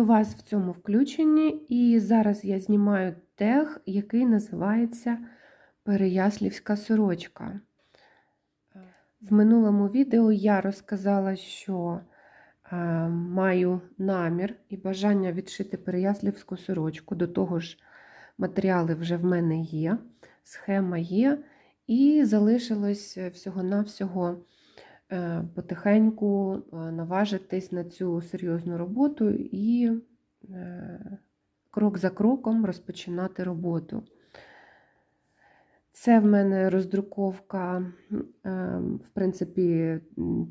Вітаю вас в цьому включенні, і зараз я знімаю тег, який називається Переяслівська сорочка. В минулому відео я розказала, що е, маю намір і бажання відшити Переяслівську сорочку. До того ж, матеріали вже в мене є, схема є, і залишилось всього-навсього потихеньку е, наважитись на цю серйозну роботу і е, крок за кроком розпочинати роботу. Це в мене роздруковка, в принципі,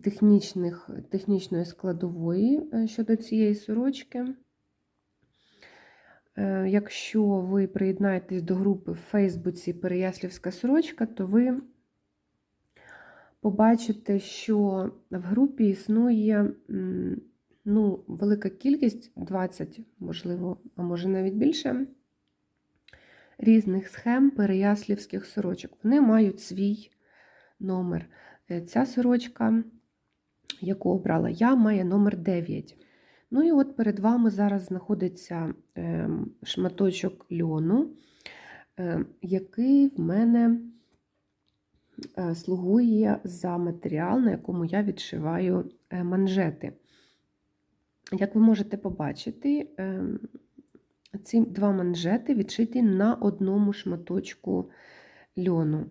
технічних, технічної складової щодо цієї сорочки. Якщо ви приєднаєтесь до групи в Фейсбуці Переяслівська сорочка, то ви побачите, що в групі існує ну, велика кількість 20, можливо, а може навіть більше різних схем переяслівських сорочок. Вони мають свій номер. Е, ця сорочка, яку обрала я, має номер 9. Ну і от перед вами зараз знаходиться ем, шматочок льону, ем, який в мене слугує за матеріал, на якому я відшиваю е, манжети. Як ви можете побачити, ем, ці два манжети відшиті на одному шматочку льону.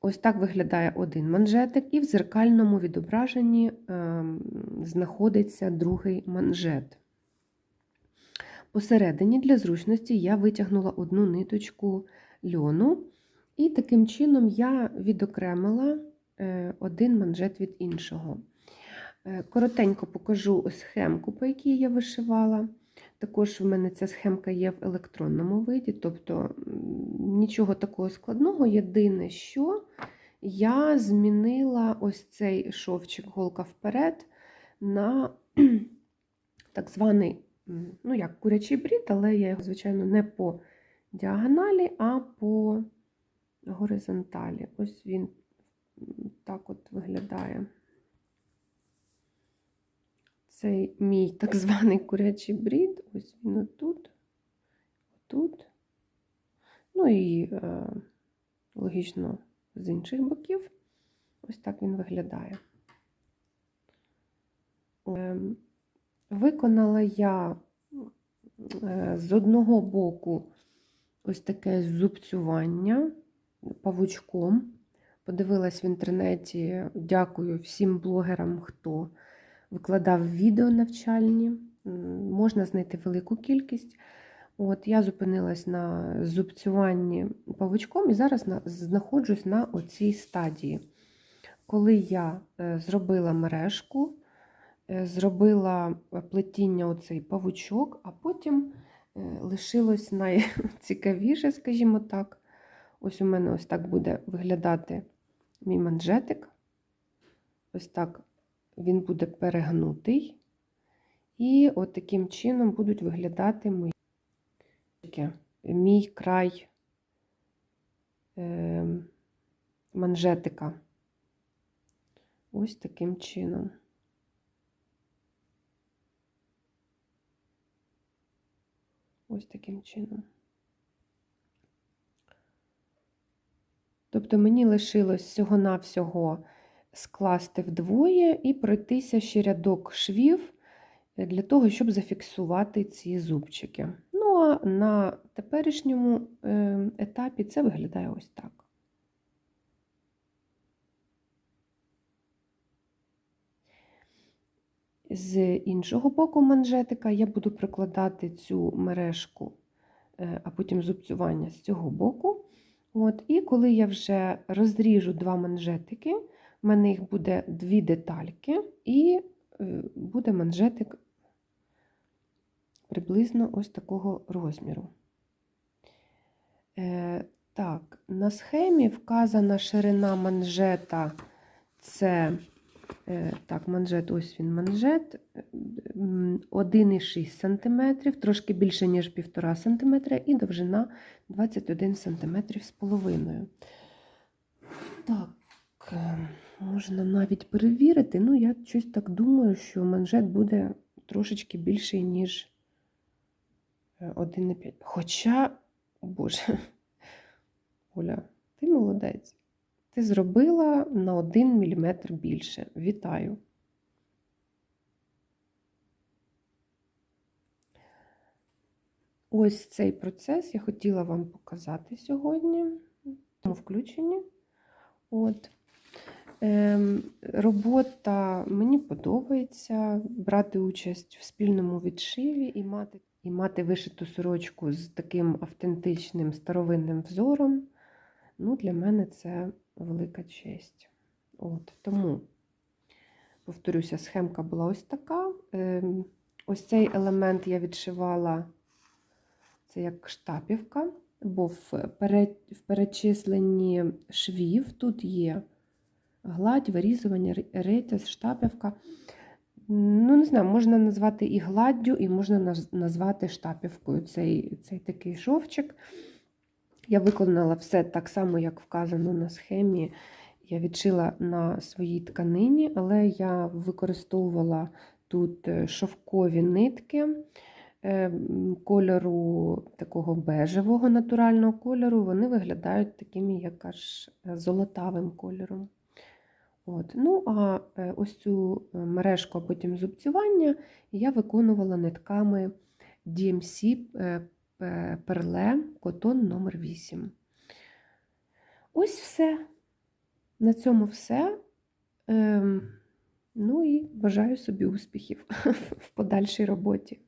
Ось так виглядає один манжетик, і в зеркальному відображенні ем, знаходиться другий манжет. Посередині для зручності я витягнула одну ниточку льону, і таким чином я відокремила е, один манжет від іншого. Е, коротенько покажу схемку, по якій я вишивала. Також в мене ця схемка є в електронному виді, тобто нічого такого складного. Єдине, що я змінила ось цей шовчик голка вперед на так званий, ну як курячий брід, але я його, звичайно, не по діагоналі, а по горизонталі. Ось він так от виглядає цей мій так званий курячий брід, ось він отут, отут. Ну і е, логічно з інших боків. Ось так він виглядає. Е, виконала я е, з одного боку ось таке зубцювання павучком. Подивилась в інтернеті, дякую всім блогерам, хто викладав відео навчальні, можна знайти велику кількість. От Я зупинилась на зубцюванні павучком і зараз знаходжусь на оцій стадії. Коли я е, зробила мережку, е, зробила плетіння оцей павучок, а потім е, лишилось найцікавіше, скажімо так. Ось у мене ось так буде виглядати мій манжетик. Ось так він буде перегнутий, і от таким чином будуть виглядати мої мій край е, манжетика. Ось таким чином. Ось таким чином. Тобто мені лишилось всього-навсього скласти вдвоє і пройтися ще рядок швів для того, щоб зафіксувати ці зубчики. Ну, а на теперішньому е, етапі це виглядає ось так. З іншого боку манжетика я буду прикладати цю мережку, е, а потім зубцювання з цього боку. От, І коли я вже розріжу два манжетики, в мене їх буде дві детальки, і е, буде манжетик приблизно ось такого розміру. Е, Так, на схемі вказана ширина манжета це, так, манжет, ось він манжет 1,6 см, трошки більше, ніж 1,5 см, і довжина 21 см з половиною. Так, Можна навіть перевірити. Ну, я щось так думаю, що манжет буде трошечки більший, ніж е, 1,5. Хоча, Боже, Оля, ти молодець. Ти зробила на 1 мм більше. Вітаю. Ось цей процес я хотіла вам показати сьогодні в цьому включенні. От. Ем, робота мені подобається брати участь в спільному відшиві і мати, і мати вишиту сорочку з таким автентичним старовинним взором. Ну, для мене це велика честь. От, тому, повторюся, схемка була ось така. Ем, ось цей елемент я відшивала, це як штапівка, бо в, перечисленні швів тут є гладь, вирізування, ритязь, штапівка. Ну, не знаю, можна назвати і гладдю, і можна назвати штапівкою цей, цей такий шовчик. Я виконала все так само, як вказано на схемі. Я відшила на своїй тканині, але я використовувала тут е, шовкові нитки е, кольору такого бежевого натурального кольору. Вони виглядають такими, як аж е, золотавим кольором. От. Ну, а ось цю мережку, а потім зубцювання я виконувала нитками DMC Перле Котон номер 8. Ось все. На цьому все. Ем, ну і бажаю собі успіхів в подальшій роботі.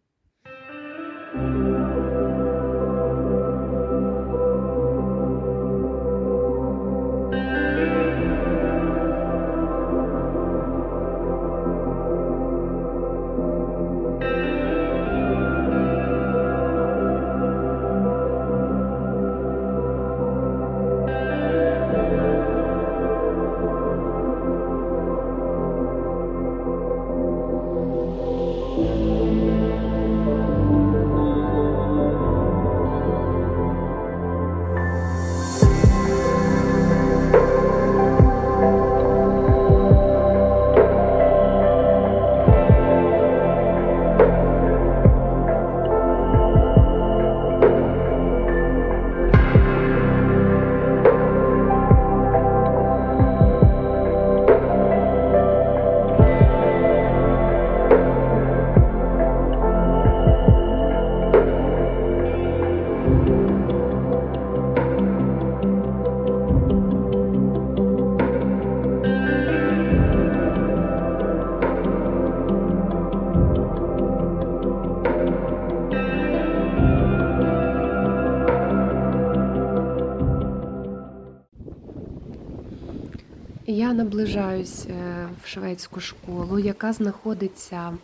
Наближаюсь е, в шведську школу, яка знаходиться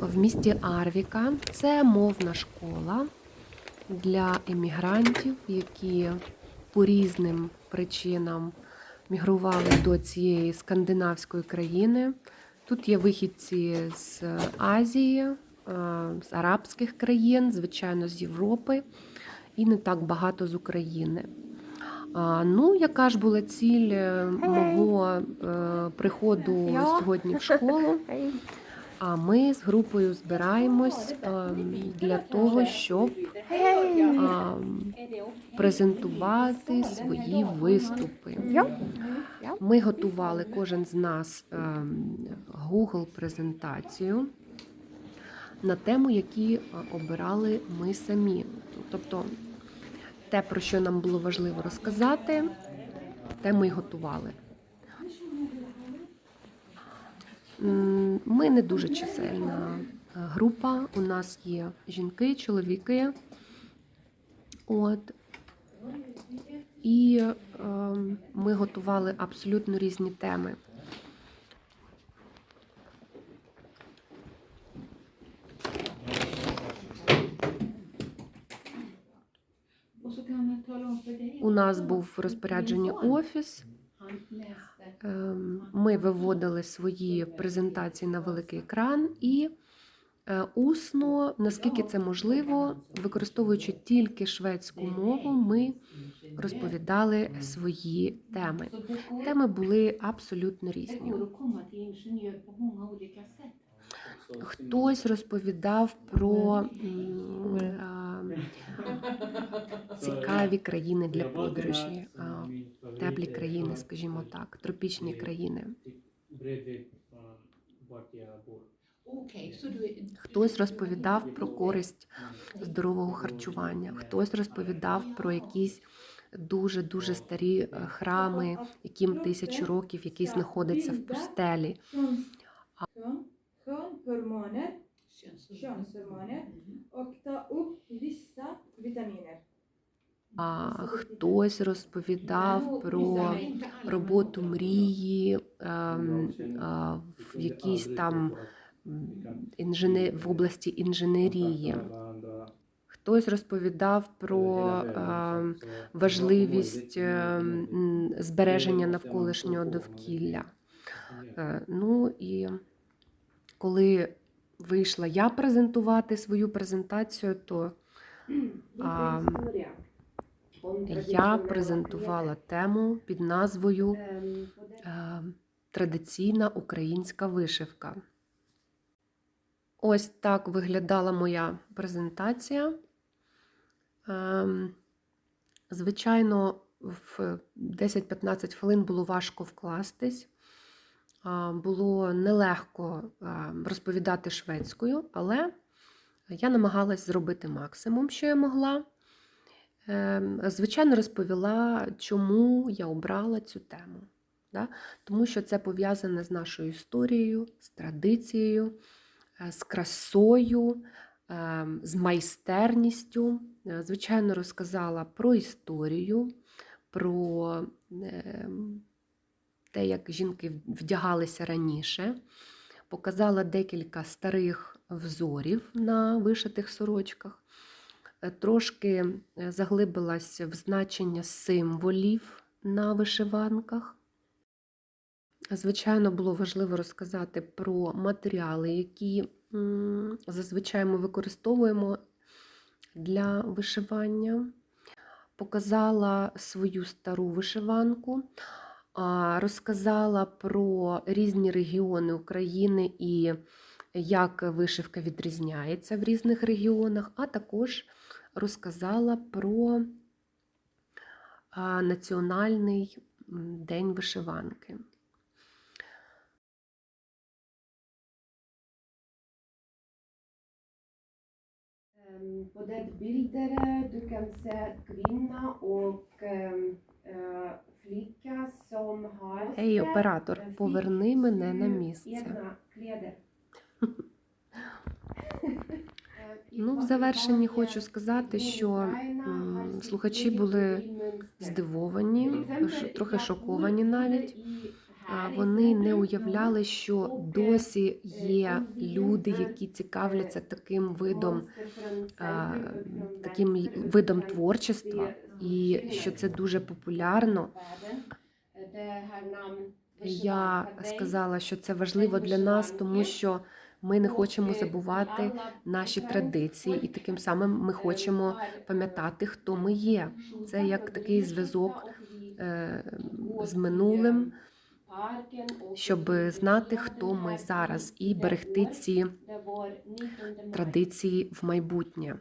в місті Арвіка. Це мовна школа для емігрантів, які по різним причинам мігрували до цієї скандинавської країни. Тут є вихідці з Азії, е, з арабських країн, звичайно, з Європи, і не так багато з України. Ну, яка ж була ціль е, мого е, приходу сьогодні в школу? А ми з групою збираємось е, для того, щоб е, презентувати свої виступи. Ми готували кожен з нас е, Google презентацію на тему, які е, обирали ми самі. Тобто те, про що нам було важливо розказати, те ми й готували. Ми не дуже чисельна е, група. У нас є жінки, чоловіки. От. І е, ми готували абсолютно різні теми. У нас був в розпорядженні офіс. Ем, Ми виводили свої презентації на великий екран і Е, Усно, наскільки це можливо, використовуючи тільки шведську мову, ми розповідали свої теми. Теми були абсолютно різні. Хтось розповідав про цікаві країни для подорожі, а, теплі країни, скажімо так, тропічні країни. Хтось розповідав про користь здорового харчування, хтось розповідав про якісь дуже дуже старі е, храми, яким тисячу років, які знаходяться в пустелі. Mhm. och ta upp vissa vitaminer. А хтось розповідав про роботу мрії ем, а, в якійсь там м, інжене... в області інженерії. Хтось розповідав про ем, важливість ем, збереження навколишнього довкілля. Е, Ну і коли вийшла я презентувати свою презентацію, то а, я презентувала тему під назвою е, Традиційна українська вишивка. Ось так виглядала моя презентація. Ем, Звичайно, в 10-15 хвилин було важко вкластись. Було нелегко розповідати шведською, але я намагалась зробити максимум, що я могла. Ем, Звичайно, розповіла, чому я обрала цю тему. Да? Тому що це пов'язане з нашою історією, з традицією, е, з красою, ем, з майстерністю. Е, Звичайно, розказала про історію, про ем, те, як жінки вдягалися раніше. Показала декілька старих взорів на вишитих сорочках. Е, Трошки е, заглибилась в значення символів на вишиванках. Звичайно, було важливо розказати про матеріали, які зазвичай ми використовуємо для вишивання. Показала свою стару вишиванку, розказала про різні регіони України і як вишивка відрізняється в різних регіонах, а також розказала про Національний день вишиванки. På det bilder du kan se har Ей, оператор, поверни мене на місце. Ну, в завершенні хочу сказати, що слухачі були здивовані, трохи шоковані навіть. Вони не уявляли, що досі є люди, які цікавляться таким видом, таким видом творчества, і що це дуже популярно. Я сказала, що це важливо для нас, тому що ми не хочемо забувати наші традиції, і таким самим ми хочемо пам'ятати, хто ми є. Це як такий зв'язок е, з минулим, щоб знати, хто ми зараз, і берегти ці традиції в майбутнє.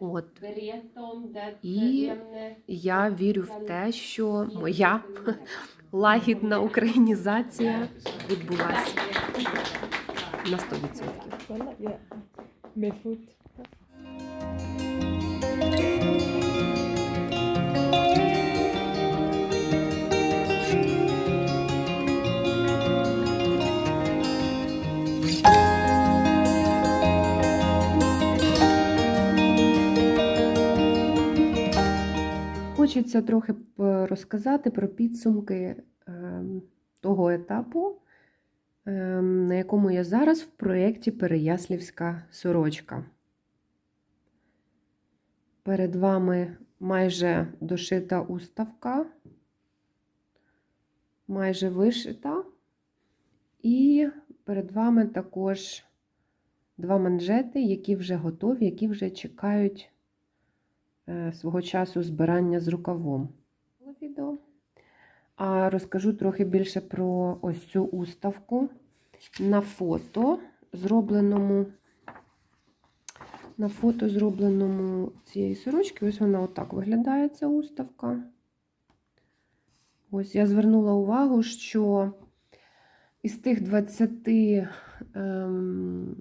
От. І я вірю в те, що моя лагідна українізація відбулася. На 100%. Хочеться трохи розказати про підсумки ем, того етапу, ем, на якому я зараз в проєкті Переяслівська сорочка. Перед вами майже дошита уставка, майже вишита, і перед вами також два манжети, які вже готові, які вже чекають свого часу збирання з рукавом. Відео. А розкажу трохи більше про ось цю уставку на фото, зробленому на фото, зробленому цієї сорочки. Ось вона отак виглядає, ця уставка. Ось я звернула увагу, що із тих 20, ем,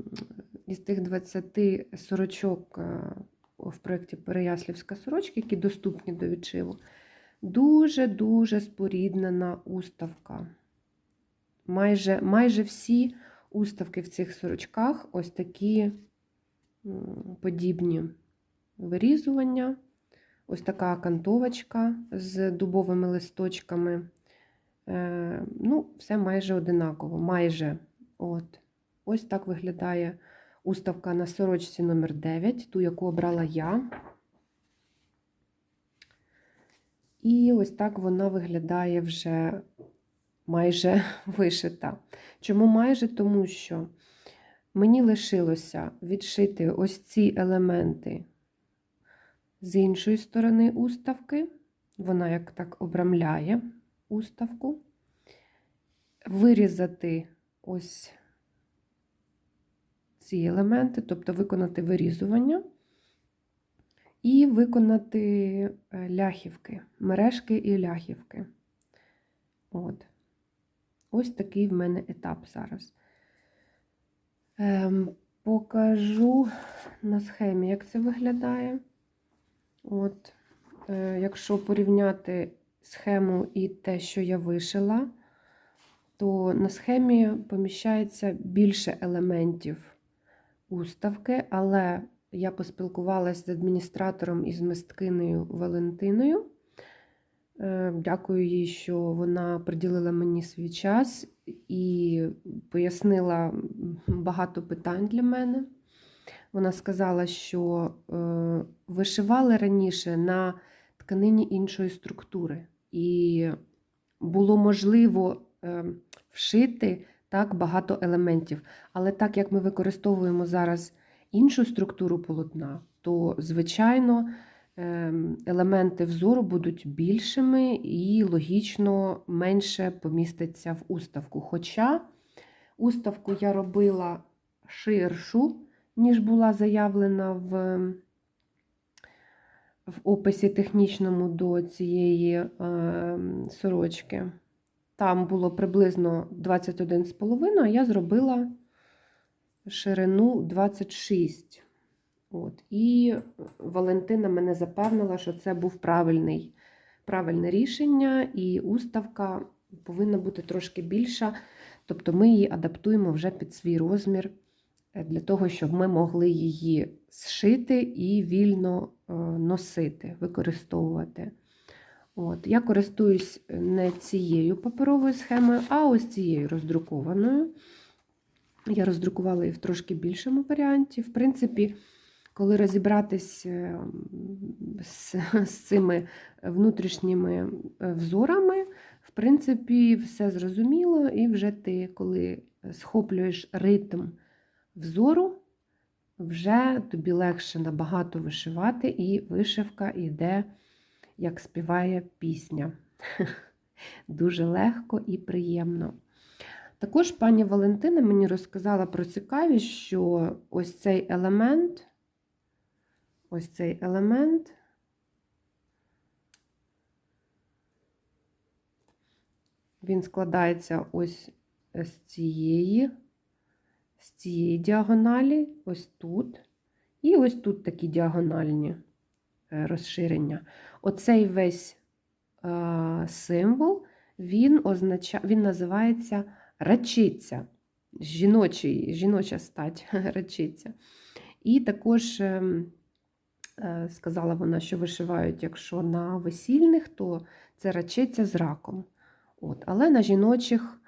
із тих 20 сорочок е, в проєкті Переяслівська сорочка, які доступні до відшиву, дуже-дуже споріднена уставка. Майже, майже всі уставки в цих сорочках ось такі подібні вирізування. Ось така окантовочка з дубовими листочками. Е, ну, все майже одинаково. Майже. От. Ось так виглядає уставка на сорочці номер 9 ту, яку обрала я. І ось так вона виглядає вже майже вишита. Чому майже? Тому що мені лишилося відшити ось ці елементи з іншої сторони уставки. Вона як так обрамляє уставку. Вирізати ось ці елементи, тобто виконати вирізування і виконати е, ляхівки, мережки і ляхівки. От. Ось такий в мене етап зараз. Ем, покажу на схемі, як це виглядає. От, е, якщо порівняти схему і те, що я вишила, то на схемі поміщається більше елементів уставки, але я поспілкувалася з адміністратором і з мисткинею Валентиною. Е, Дякую їй, що вона приділила мені свій час і пояснила багато питань для мене. Вона сказала, що е, вишивали раніше на тканині іншої структури, і було можливо е, вшити так багато елементів. Але так як ми використовуємо зараз іншу структуру полотна, то, звичайно, е, елементи взору будуть більшими і логічно менше поміститься в уставку. Хоча уставку я робила ширшу ніж була заявлена в, в описі технічному до цієї е, сорочки. Там було приблизно 21,5, а я зробила ширину 26. От. І Валентина мене запевнила, що це був правильний, правильне рішення, і уставка повинна бути трошки більша. Тобто ми її адаптуємо вже під свій розмір для того, щоб ми могли її зшити і вільно е, носити, використовувати. От. Я користуюсь не цією паперовою схемою, а ось цією роздрукованою. Я роздрукувала її в трошки більшому варіанті. В принципі, коли розібратись е, з, з цими внутрішніми е, взорами, в принципі, все зрозуміло, і вже ти, коли схоплюєш ритм взору, вже тобі легше набагато вишивати, і вишивка йде, як співає пісня. Дуже легко і приємно. Також пані Валентина мені розказала про цікавість, що ось цей елемент, ось цей елемент, він складається ось з цієї з цієї діагоналі, ось тут, і ось тут такі діагональні розширення. Оцей весь е, символ, він означає, він називається рачиця, жіночий, жіноча стать рачиця. І також е, е, сказала вона, що вишивають, якщо на весільних, то це рачиця з раком. От. Але на жіночих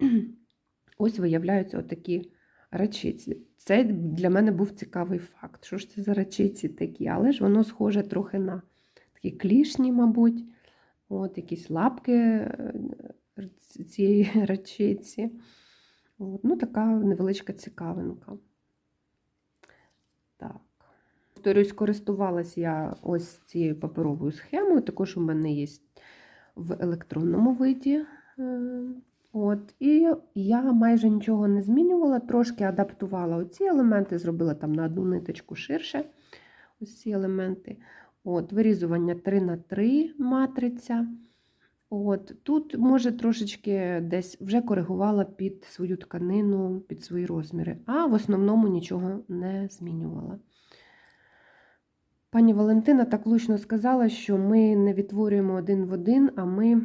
ось виявляються отакі рачиці. Це для мене був цікавий факт. Що ж це за рачиці такі? Але ж воно схоже трохи на такі клішні, мабуть, от якісь лапки е, цієї рачиці. От, ну, така невеличка цікавинка. Так. Повторюсь, користувалась я ось цією паперовою схемою, також у мене є в електронному виді. От, і я майже нічого не змінювала, трошки адаптувала оці елементи, зробила там на одну ниточку ширше ось ці елементи. От, Вирізування 3 на 3 матриця. От, Тут, може, трошечки десь вже коригувала під свою тканину, під свої розміри, а в основному нічого не змінювала. Пані Валентина так влучно сказала, що ми не відтворюємо один в один, а ми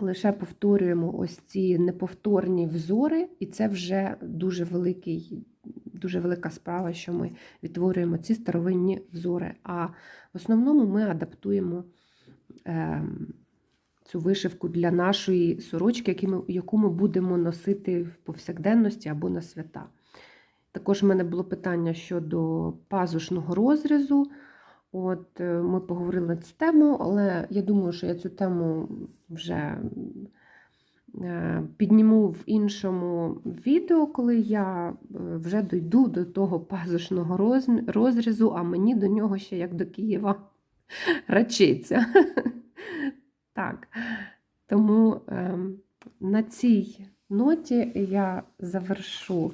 лише повторюємо ось ці неповторні взори, і це вже дуже великий, дуже велика справа, що ми відтворюємо ці старовинні взори. А в основному ми адаптуємо е, цю вишивку для нашої сорочки, яку ми будемо носити в повсякденності або на свята. Також в мене було питання щодо пазушного розрізу. От е, ми поговорили на цю тему, але я думаю, що я цю тему вже е, підніму в іншому відео, коли я е, вже дойду до того пазушного розрізу, а мені до нього ще як до Києва рачиться. Так. Тому ем, на цій ноті я завершу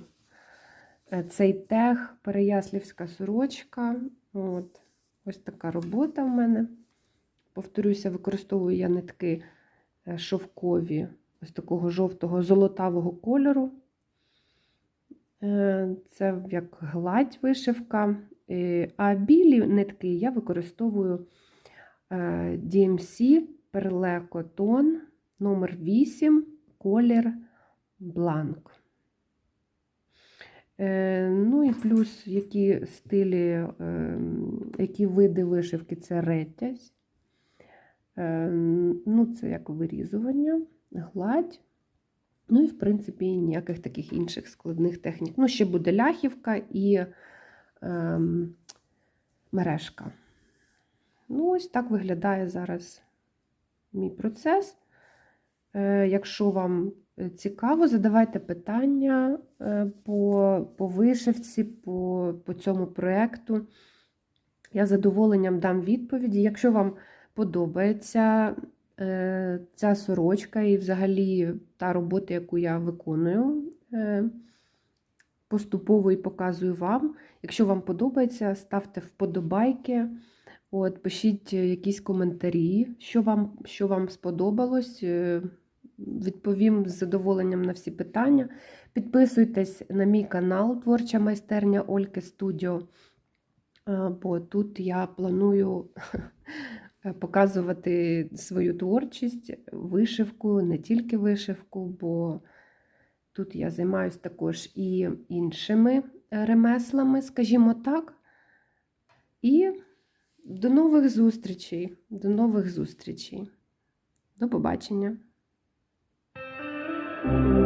цей тег Переяслівська сорочка. От. Ось така робота в мене. Повторюся, використовую я нитки е, шовкові, ось такого жовтого золотавого кольору. Е, Це як гладь вишивка. Е, А білі нитки я використовую DMC Cotton номер 8 колір бланк. Е, Ну і плюс які стилі, е, які види вишивки це ретязь. Е, Ну, це як вирізування, гладь. Ну і, в принципі, ніяких таких інших складних технік. Ну, ще буде ляхівка і ем, мережка. Ну, ось так виглядає зараз мій процес. Е, Якщо вам цікаво, задавайте питання е, по, по вишивці, по, по цьому проєкту. Я задоволенням дам відповіді. Якщо вам подобається е, ця сорочка і взагалі та робота, яку я виконую, е, поступово і показую вам. Якщо вам подобається, ставте вподобайки. От, пишіть якісь коментарі, що вам, що вам сподобалось. Відповім з задоволенням на всі питання. Підписуйтесь на мій канал Творча майстерня Ольки Студіо, бо тут я планую показувати свою творчість, вишивку, не тільки вишивку, бо тут я займаюся також і іншими ремеслами, скажімо так. І до нових зустрічей. До нових зустрічей. До побачення. Thank you.